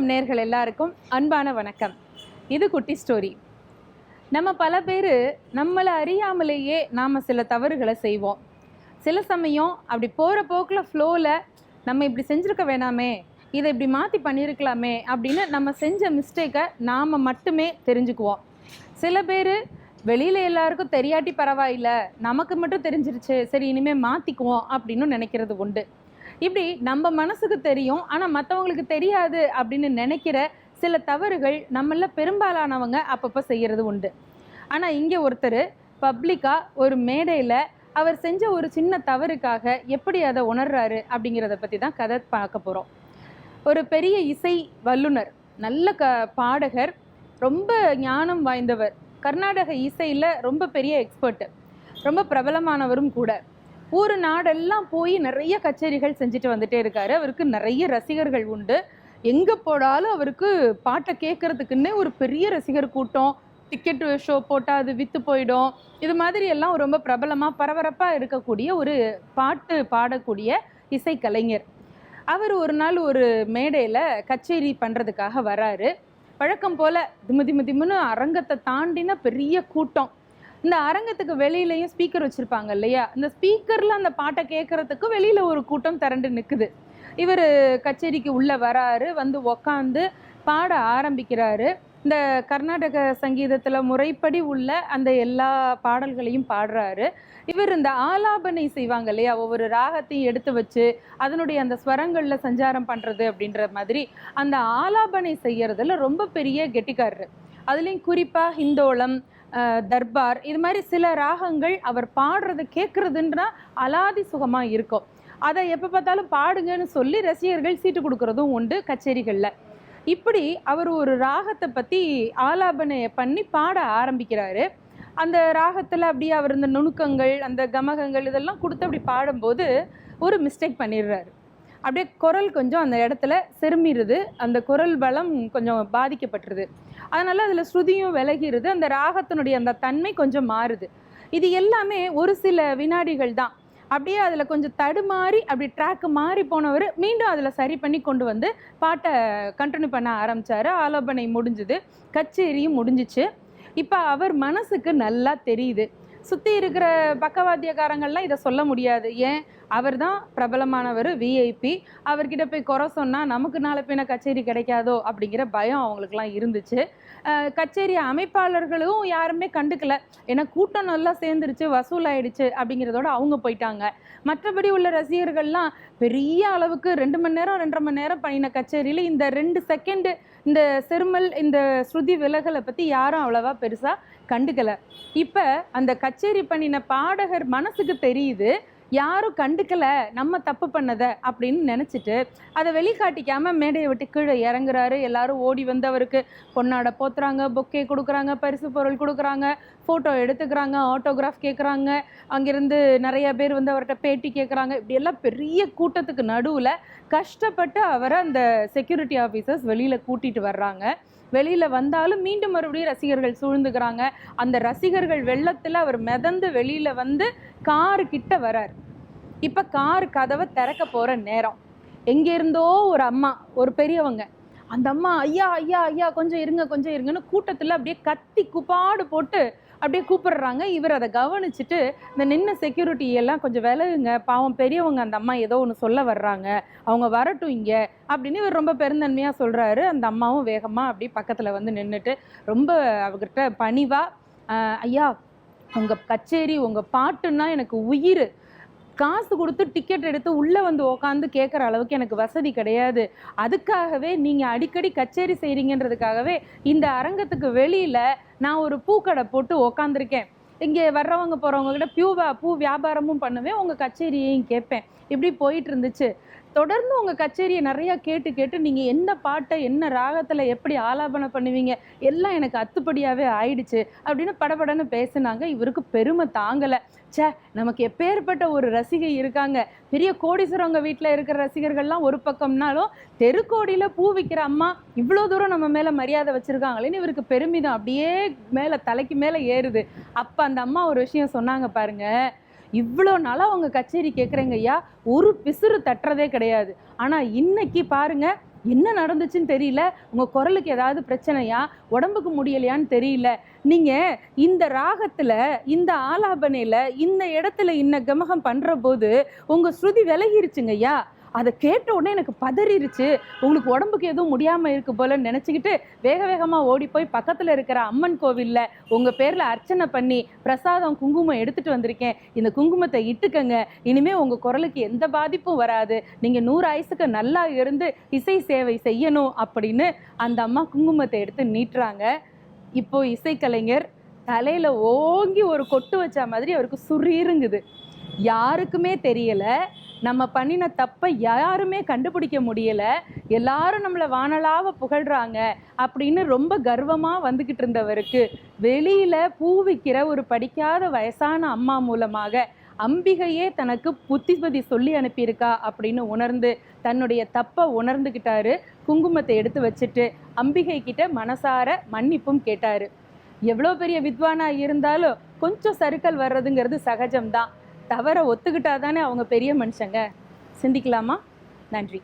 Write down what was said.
வணக்கம் நேர்கள் எல்லாருக்கும். அன்பான வணக்கம். இது குட்டி ஸ்டோரி நம்ம பல பேர் நம்மளை அறியாமலேயே நாம் சில தவறுகளை செய்வோம். சில சமயம் அப்படி போகிற போக்கில் ஃப்ளோவில் நம்ம இப்படி செஞ்சுருக்க வேணாமே இதை இப்படி மாற்றி பண்ணியிருக்கலாமே அப்படின்னு நம்ம செஞ்ச மிஸ்டேக்கை நாம் மட்டுமே தெரிஞ்சுக்குவோம். சில பேர் வெளியில் எல்லாருக்கும் தெரியாட்டி பரவாயில்ல நமக்கு மட்டும் தெரிஞ்சிருச்சு சரி இனிமேல் மாற்றிக்குவோம் அப்படின்னு நினைக்கிறது உண்டு. இப்படி நம்ம மனசுக்கு தெரியும் ஆனால் மற்றவங்களுக்கு தெரியாது அப்படின்னு நினைக்கிற சில தவறுகள் நம்மள பெரும்பாலானவங்க அப்பப்போ செய்கிறது உண்டு. ஆனால் இங்கே ஒருத்தர் பப்ளிக்காக ஒரு மேடையில் அவர் செஞ்ச ஒரு சின்ன தவறுக்காக எப்படி அதை உணர்றாரு அப்படிங்கிறத பற்றி தான் கதை பார்க்க போகிறோம் ஒரு பெரிய இசை வல்லுனர் நல்ல க பாடகர் ரொம்ப ஞானம் வாய்ந்தவர். கர்நாடக இசையில் ரொம்ப பெரிய எக்ஸ்பர்ட்டு ரொம்ப பிரபலமானவரும் கூட. ஊர் நாடெல்லாம் போய் நிறைய கச்சேரிகள் செஞ்சுட்டு வந்துட்டே இருக்காரு. அவருக்கு நிறைய ரசிகர்கள் உண்டு. எங்கே போனாலும் அவருக்கு பாட்டை கேட்கறதுக்குன்னே ஒரு பெரிய ரசிகர் கூட்டம். டிக்கெட் ஷோ போட்டால் அது விற்று போயிடும். இது மாதிரி எல்லாம் ரொம்ப பிரபலமாக பரபரப்பாக இருக்கக்கூடிய ஒரு பாட்டு பாடக்கூடிய இசைக்கலைஞர். அவர் ஒரு நாள் ஒரு மேடையில் கச்சேரி பண்ணுறதுக்காக வராரு. வழக்கம் போல் திமு திமு திமுன்னு அரங்கத்தை தாண்டின பெரிய கூட்டம். இந்த அரங்கத்துக்கு வெளியிலையும் ஸ்பீக்கர் வச்சுருப்பாங்க இல்லையா? இந்த ஸ்பீக்கரில் அந்த பாட்டை கேட்குறதுக்கு வெளியில் ஒரு கூட்டம் திரண்டு நிற்குது இவர் கச்சேரிக்கு உள்ளே வராரு வந்து உக்காந்து பாட ஆரம்பிக்கிறாரு. இந்த கர்நாடக சங்கீதத்தில் முறைப்படி உள்ள அந்த எல்லா பாடல்களையும் பாடுறாரு. இவர் இந்த ஆலாபனை செய்வாங்க இல்லையா? ஒவ்வொரு ராகத்தையும் எடுத்து வச்சு அதனுடைய அந்த ஸ்வரங்களில் சஞ்சாரம் பண்ணுறது அப்படின்ற மாதிரி அந்த ஆலாபனை செய்யறதுல ரொம்ப பெரிய கெட்டிக்காரரு. அதுலேயும் குறிப்பாக ஹிந்தோளம் தர்பார். இது மாதிரி சில ராகங்கள் அவர் பாடுறதை கேட்குறதுன்றா அலாதி சுகமாக இருக்கும். அதை எப்போ பார்த்தாலும் பாடுங்கன்னு சொல்லி ரசிகர்கள் சீட்டு கொடுக்கறதும் உண்டு கச்சேரிகளில். இப்படி அவர் ஒரு ராகத்தை பற்றி ஆலாபனை பண்ணி பாட ஆரம்பிக்கிறாரு. அந்த ராகத்தில் அப்படியே அவர் இந்த நுணுக்கங்கள் அந்த கமகங்கள் இதெல்லாம் கொடுத்து அப்படி பாடும்போது ஒரு மிஸ்டேக் பண்ணிடுறாரு. அப்படியே குரல் கொஞ்சம் அந்த இடத்துல செருமிடுது அந்த குரல் பலம் கொஞ்சம் பாதிக்கப்பட்டுருது. அதனால் அதில் ஸ்ருதியும் விலகிடுது அந்த ராகத்தினுடைய அந்த தன்மை கொஞ்சம் மாறுது. இது எல்லாமே ஒரு சில வினாடிகள் தான். அப்படியே அதில் கொஞ்சம் தடுமாறி அப்படி ட்ராக்கு மாறி போனவர் மீண்டும் அதில் சரி பண்ணி கொண்டு வந்து பாட்டை கண்டினியூ பண்ண ஆரம்பித்தார் ஆலோபனை முடிஞ்சுது. கச்சேரியும் முடிஞ்சிச்சு. இப்போ அவர் மனசுக்கு நல்லா தெரியுது. சுற்றி இருக்கிற பக்கவாத்தியக்காரங்கள்லாம் இதை சொல்ல முடியாது. ஏன்? அவர் தான் பிரபலமானவர் விஐபி அவர்கிட்ட போய் குறை சொன்னால் நமக்கு நாளை பின்ன கச்சேரி கிடைக்காதோ? அப்படிங்கிற பயம் அவங்களுக்குலாம் இருந்துச்சு. கச்சேரி அமைப்பாளர்களும் யாருமே கண்டுக்கல. ஏன்னா கூட்டம் நல்லா சேர்ந்துருச்சு வசூலாயிடுச்சு அப்படிங்கிறதோட அவங்க போயிட்டாங்க. மற்றபடி உள்ள ரசிகர்கள்லாம் பெரிய அளவுக்கு ரெண்டு மணி நேரம் ரெண்டரை மணி நேரம் பண்ணின கச்சேரியில் இந்த ரெண்டு செகண்டு இந்த செருமல் இந்த ஸ்ருதி விலகலை பற்றி யாரும் அவ்வளவா பெருசாக கண்டுக்கல. இப்போ அந்த கச்சேரி பண்ணின பாடகர் மனசுக்கு தெரியுது. யாரும் கண்டுக்கல நம்ம தப்பு பண்ணதை அப்படின்னு நினச்சிட்டு அதை வெளிக்காட்டிக்காம மேடையை விட்டு கீழே இறங்குறாரு. எல்லாரும் ஓடி வந்து அவருக்கு பொன்னாடை போத்துறாங்க பொக்கே கொடுக்குறாங்க பரிசு பொருள் கொடுக்குறாங்க ஃபோட்டோ எடுத்துக்கிறாங்க ஆட்டோகிராஃப் கேட்குறாங்க அங்கேருந்து நிறைய பேர் வந்து அவர்கிட்ட பேட்டி கேட்குறாங்க இப்படியெல்லாம் பெரிய கூட்டத்துக்கு நடுவில் கஷ்டப்பட்டு அவரை அந்த செக்யூரிட்டி ஆஃபீஸர்ஸ் வெளியில் கூட்டிகிட்டு வர்றாங்க. வெளியில் வந்தாலும் மீண்டும் மறுபடியும் ரசிகர்கள் சூழ்ந்துக்கிறாங்க. அந்த ரசிகர்கள் வெள்ளத்தில் அவர் மிதந்து வெளியில் வந்து காரு கிட்ட வரார். இப்போ கார் கதவை திறக்க போகிற நேரம். எங்கே இருந்தோ ஒரு அம்மா ஒரு பெரியவங்க அந்த அம்மா ஐயா ஐயா ஐயா கொஞ்சம் இருங்க கொஞ்சம் இருங்கன்னு கூட்டத்தில் அப்படியே கத்தி குப்பாடு போட்டு அப்படியே கூப்பிடுறாங்க. இவர் அதை கவனிச்சுட்டு இந்த நின்ன செக்யூரிட்டி எல்லாம் கொஞ்சம் விலகுங்க. பாவம் பெரியவங்க அந்த அம்மா ஏதோ ஒன்று சொல்ல வர்றாங்க. அவங்க வரட்டும் இங்கே அப்படின்னு இவர் ரொம்ப பெருந்தன்மையாக சொல்கிறாரு அந்த அம்மாவும் வேகமாக அப்படியே பக்கத்தில் வந்து நின்றுட்டு ரொம்ப அவர்கிட்ட பணிவாக ஐயா உங்கள் கச்சேரி உங்கள் பாட்டுன்னா எனக்கு உயிர். காசு கொடுத்து டிக்கெட் எடுத்து உள்ளே வந்து உக்காந்து கேட்குற அளவுக்கு எனக்கு வசதி கிடையாது. அதுக்காகவே நீங்கள் அடிக்கடி கச்சேரி செய்கிறீங்கன்றதுக்காகவே இந்த அரங்கத்துக்கு வெளியில் நான் ஒரு பூக்கடை போட்டு உக்காந்துருக்கேன். இங்கே வர்றவங்க போகிறவங்க கிட்ட பூ பூ வியாபாரமும் பண்ணுவேன் உங்கள் கச்சேரியையும் கேட்பேன். இப்படி போயிட்டு இருந்துச்சு. தொடர்ந்து உங்கள் கச்சேரியை நிறையா கேட்டு கேட்டு நீங்கள் என்ன பாட்டை என்ன ராகத்தில் எப்படி ஆலாபனை பண்ணுவீங்க எல்லாம் எனக்கு அத்துப்படியாகவே ஆயிடுச்சு அப்படின்னு படபடன்னு பேசினாங்க. இவருக்கு பெருமை தாங்கலை. ச்சே நமக்கு எப்பேற்பட்ட ஒரு ரசிகை இருக்காங்க. பெரிய கோடீஸ்வரவங்க வீட்டில் இருக்கிற ரசிகர்கள்லாம் ஒரு பக்கம்னாலும் தெருக்கோடியில் பூ விற்கிற அம்மா இவ்வளோ தூரம் நம்ம மேலே மரியாதை வச்சுருக்காங்களேன்னு இவருக்கு பெருமிதம். அப்படியே மேலே தலைக்கு மேலே ஏறுது. அப்போ அந்த அம்மா ஒரு விஷயம் சொன்னாங்க பாருங்க. இவ்வளோ நாளாக அவங்க கச்சேரி கேட்குறேங்க ஐயா. ஒரு பிசுறு தட்டுறதே கிடையாது. ஆனால் இன்னைக்கு பாருங்க என்ன நடந்துச்சுன்னு தெரியல. உங்கள் குரலுக்கு ஏதாவது பிரச்சனையா? உடம்புக்கு முடியலையான்னு தெரியல. நீங்கள் இந்த ராகத்தில் இந்த ஆலாபனையில் இந்த இடத்துல இன்ன கமகம் பண்ணுற போது உங்கள் ஸ்ருதி விலகிருச்சுங்க ஐயா. அதை கேட்ட உடனே எனக்கு பதறிடுச்சு உங்களுக்கு உடம்புக்கு எதுவும் முடியாமல் இருக்கு போலன்னு நினச்சிக்கிட்டு வேக வேகமாக ஓடி போய் பக்கத்தில் இருக்கிற அம்மன் கோவில்ல உங்கள் பேரில் அர்ச்சனை பண்ணி பிரசாதம் குங்குமம் எடுத்துகிட்டு வந்திருக்கேன். இந்த குங்குமத்தை இட்டுக்கங்க. இனிமேல் உங்கள் குரலுக்கு எந்த பாதிப்பும் வராது. நீங்கள் நூறு ஆயுசுக்கு நல்லா இருந்து இசை சேவை செய்யணும் அப்படின்னு அந்த அம்மா குங்குமத்தை எடுத்து நீட்டுறாங்க. இப்போ இசைக்கலைஞர் தலையில் ஓங்கி ஒரு கொட்டு வச்ச மாதிரி அவருக்கு சுரீருங்குது யாருக்குமே தெரியலை. நம்ம பண்ணின தப்பை யாருமே கண்டுபிடிக்க முடியல. எல்லாரும் நம்மளை வானலாவ புகழ்றாங்க அப்படின்னு ரொம்ப கர்வமா வந்துகிட்டு இருந்தவருக்கு வெளியில பூ விற்கிற ஒரு படிக்காத வயசான அம்மா மூலமாக அம்பிகையே தனக்கு புத்திபதி சொல்லி அனுப்பியிருக்கா அப்படின்னு உணர்ந்து தன்னுடைய தப்பை உணர்ந்துக்கிட்டாரு குங்குமத்தை எடுத்து வச்சுட்டு அம்பிகை கிட்ட மனசார மன்னிப்பும் கேட்டாரு. எவ்வளோ பெரிய வித்வானா இருந்தாலும் கொஞ்சம் சறுக்கல் வர்றதுங்கிறது சகஜம்தான். தவற ஒத்துக்கிட்டாதானே அவங்க பெரிய மனுஷங்க? சிந்திக்கலாமா? நன்றி.